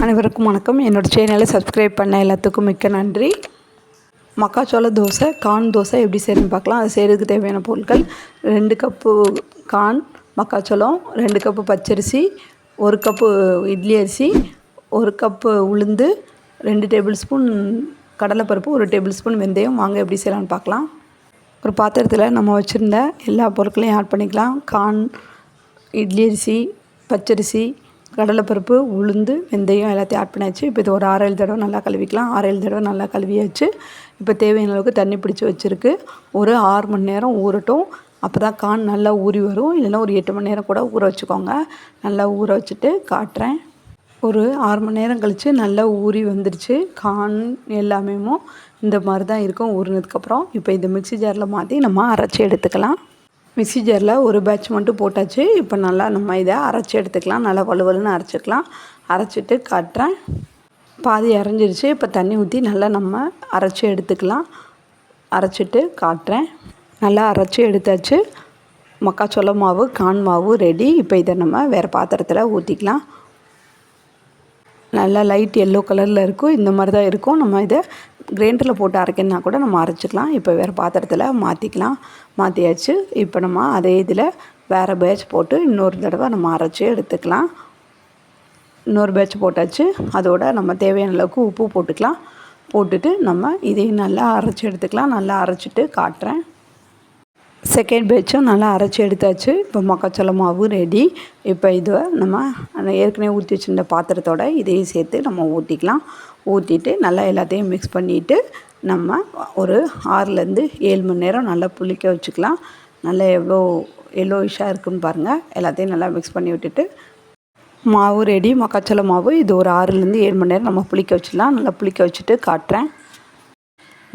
அனைவருக்கும் வணக்கம். என்னோடய சேனலை சப்ஸ்கிரைப் பண்ண எல்லாத்துக்கும் மிக்க நன்றி. மக்காச்சோள தோசை கான் தோசை எப்படி செய்யணும்னு பார்க்கலாம். அது செய்கிறதுக்கு தேவையான பொருட்கள் ரெண்டு கப்பு கான் மக்காச்சோளம் ரெண்டு கப்பு பச்சரிசி ஒரு கப்பு இட்லி அரிசி ஒரு கப்பு உளுந்து ரெண்டு டேபிள் ஸ்பூன் கடலைப்பருப்பு ஒரு டேபிள் ஸ்பூன் வெந்தயம். வாங்க எப்படி செய்யலாம்னு பார்க்கலாம். ஒரு பாத்திரத்தில் நம்ம வச்சுருந்த எல்லா பொருட்களையும் ஆட் பண்ணிக்கலாம். கான் இட்லி அரிசி பச்சரிசி கடலைப்பருப்பு உளுந்து வெந்தயம் எல்லாத்தையும் ஆட் பண்ணியாச்சு இப்போ இது ஒரு ஆறேழு தடவை நல்லா கழுவிக்கலாம். ஆறேழு தடவை நல்லா கழுவியாச்சு. இப்போ தேவையான அளவுக்கு தண்ணி பிடிச்சி வச்சுருக்கு. ஒரு ஆறு மணி நேரம் ஊறட்டும். அப்போ தான் கான் நல்லா ஊறி வரும். இல்லைன்னா ஒரு எட்டு மணி நேரம் கூட ஊற வச்சுக்கோங்க. நல்லா ஊற வச்சுட்டு காட்டுறேன். ஒரு ஆறு மணி நேரம் கழித்து நல்லா ஊறி வந்துடுச்சு கான் எல்லாமே இந்த மாதிரி தான் இருக்கும். ஊறினதுக்கப்புறம் இப்போ இந்த மிக்ஸி ஜாரில் மாற்றி நம்ம அரைச்சி எடுத்துக்கலாம். மிக்ஸி ஜாரில் ஒரு பேட்ச் மட்டும் போட்டாச்சு. இப்போ நல்லா நம்ம இதை அரைச்சி எடுத்துக்கலாம். நல்லா வலுவலுன்னு அரைச்சிக்கலாம். அரைச்சிட்டு காட்டுறேன். பாதி அரைஞ்சிருச்சு. இப்போ தண்ணி ஊற்றி நல்லா நம்ம அரைச்சி எடுத்துக்கலாம். அரைச்சிட்டு காட்டுறேன். நல்லா அரைச்சி எடுத்தாச்சு. மக்காச்சோள மாவு கான் மாவு ரெடி இப்போ இதை நம்ம வேறு பாத்திரத்தில் ஊற்றிக்கலாம் நல்லா லைட் எல்லோ கலரில் இருக்கும். இந்த மாதிரி தான் இருக்கும். நம்ம இதை கிரைண்டரில் போட்டு அரைக்கணுன்னா கூட நம்ம அரைச்சிக்கலாம். இப்போ வேறு பாத்திரத்தில் மாற்றிக்கலாம் மாற்றியாச்சு இப்போ நம்ம அதே இதில் வேறு பேட்ச் போட்டு இன்னொரு தடவை நம்ம அரைச்சி எடுத்துக்கலாம். இன்னொரு பேட்ச் போட்டாச்சு. அதோட நம்ம தேவையான அளவுக்கு உப்பு போட்டுக்கலாம். போட்டுட்டு நம்ம இதையும் நல்லா அரைச்சி எடுத்துக்கலாம். நல்லா அரைச்சிட்டு காட்டுறேன். செகண்ட் பேட்சும் நல்லா அரைச்சி எடுத்தாச்சு. இப்போ மக்காச்சோள மாவு ரெடி இப்போ இதை நம்ம ஏற்கனவே ஊற்றி வச்சுருந்த பாத்திரத்தோட இதையும் சேர்த்து நம்ம ஊற்றிக்கலாம் ஊற்றிட்டு நல்லா எல்லாத்தையும் மிக்ஸ் பண்ணிவிட்டு நம்ம ஒரு ஆறுலேருந்து ஏழு மணி நேரம் நல்லா புளிக்க வச்சுக்கலாம். நல்லா எவ்வளோ எல்லோயிஷாக இருக்குன்னு பாருங்கள் எல்லாத்தையும் நல்லா மிக்ஸ் பண்ணி விட்டுட்டு மாவு ரெடி மக்காச்சோள மாவு இது ஒரு ஆறுலேருந்து ஏழு மணி நேரம் நம்ம புளிக்க வச்சிடலாம். நல்லா புளிக்க வச்சுட்டு காட்டுறேன்.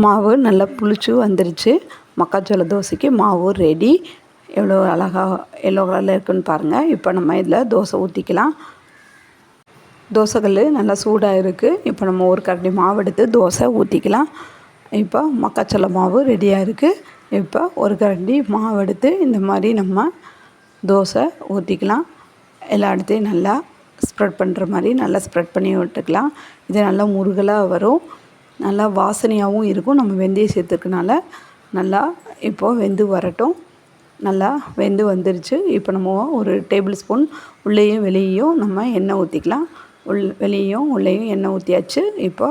மாவு நல்லா புளிச்சு வந்துருச்சு. மக்காச்சோள தோசைக்கு மாவு ரெடி எவ்வளோ அழகாக எல்லோ கலரில் இருக்குன்னு பாருங்கள் இப்போ நம்ம இதில் தோசை ஊற்றிக்கலாம் தோசைகள் நல்லா சூடாக இருக்குது இப்போ நம்ம ஒரு கரண்டி மாவு எடுத்து தோசை ஊற்றிக்கலாம் இப்போ மக்காச்சோள மாவு ரெடியாக இருக்குது இப்போ ஒரு கரண்டி மாவு எடுத்து இந்த மாதிரி நம்ம தோசை ஊற்றிக்கலாம் எல்லா இடத்தையும் நல்லா ஸ்ப்ரெட் பண்ணுற மாதிரி நல்லா ஸ்ப்ரெட் பண்ணி விட்டுக்கலாம். இது நல்லா முருகலாக வரும். நல்லா வாசனையாகவும் இருக்கும். நம்ம வெந்தயம் சேர்த்துக்கனால நல்லா இப்போது வெந்து வரட்டும். நல்லா வெந்து வந்துருச்சு. இப்போ நம்ம ஒரு டேபிள் ஸ்பூன் உள்ளேயும் வெளியேயும் நம்ம எண்ணெய் ஊற்றிக்கலாம் உள் வெளியேயும் உள்ளேயும் எண்ணெய் ஊற்றியாச்சு இப்போ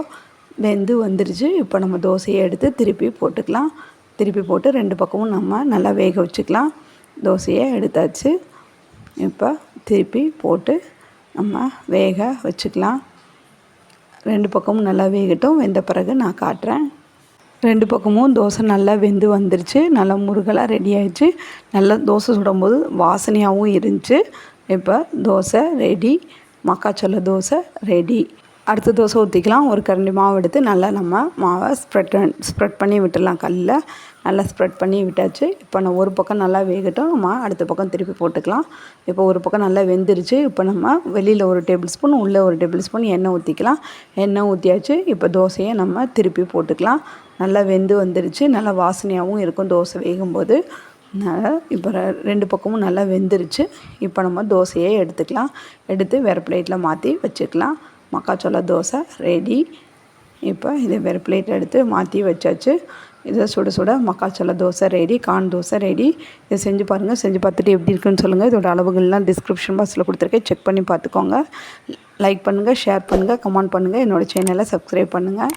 வெந்து வந்துருச்சு. இப்போ நம்ம தோசையை எடுத்து திருப்பி போட்டுக்கலாம். திருப்பி போட்டு ரெண்டு பக்கமும் நம்ம நல்லா வேக வச்சுக்கலாம். தோசையை எடுத்தாச்சு. இப்போ திருப்பி போட்டு நம்ம வேக வச்சுக்கலாம். ரெண்டு பக்கமும் நல்லா வேகட்டும் வெந்த பிறகு நான் காட்டுறேன். ரெண்டு பக்கமும் தோசை நல்லா வெந்து வந்துருச்சு. நல்லா முருகலாக ரெடி ஆயிடுச்சு. நல்லா தோசை சுடும்போது வாசனையாகவும் இருந்துச்சு. இப்போ தோசை ரெடி மக்காச்சோள தோசை ரெடி அடுத்த தோசை ஊற்றிக்கலாம் ஒரு கரண்டி மாவு எடுத்து நல்லா நம்ம மாவை ஸ்ப்ரெட் ஸ்ப்ரெட் பண்ணி விட்டுடலாம் கல்லில். நல்லா ஸ்ப்ரெட் பண்ணி விட்டாச்சு. இப்போ நான் ஒரு பக்கம் நல்லா வேகட்டும். நம்ம அடுத்த பக்கம் திருப்பி போட்டுக்கலாம். இப்போ ஒரு பக்கம் நல்லா வெந்துருச்சு. இப்போ நம்ம வெளியில் ஒரு டேபிள் ஸ்பூன் உள்ளே ஒரு டேபிள் ஸ்பூன் எண்ணெய் ஊற்றிக்கலாம் எண்ணெய் ஊற்றியாச்சு இப்போ தோசையை நம்ம திருப்பி போட்டுக்கலாம். நல்லா வெந்து வந்துருச்சு. நல்லா வாசனையாகவும் இருக்கும் தோசை வேகும்போது. இப்போ ரெண்டு பக்கமும் நல்லா வெந்துருச்சு. இப்போ நம்ம தோசையை எடுத்துக்கலாம். எடுத்து வேறு பிளேட்டில் மாற்றி வச்சுக்கலாம். மக்காச்சோள தோசை ரெடி இப்போ இதே வேறு பிளேட் எடுத்து மாற்றி வச்சாச்சு. இதை சுட சுட மக்காச்சோள தோசை ரெடி கான் தோசை ரெடி இதை செஞ்சு பாருங்கள் செஞ்சு பார்த்துட்டு எப்படி இருக்குன்னு சொல்லுங்கள் இதோட அளவுகள்லாம் டிஸ்கிரிப்ஷன் பாக்ஸில் கொடுத்துருக்கேன். செக் பண்ணி பார்த்துக்கோங்க. லைக் பண்ணுங்கள் ஷேர் பண்ணுங்கள் கமெண்ட் பண்ணுங்கள் என்னோடய சேனலை சப்ஸ்கிரைப் பண்ணுங்கள்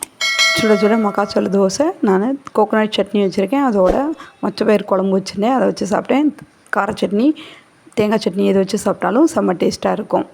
சுட சுட மக்காச்சோள தோசை. நான் கோகோனட் சட்னி வச்சுருக்கேன். அதோட மொச்ச பயிர் குழம்பு வச்சுருந்தேன். அதை வச்சு சாப்பிட்டேன். கார சட்னி தேங்காய் சட்னி எது வச்சு சாப்பிட்டாலும் செம்ம டேஸ்ட்டாக இருக்கும்.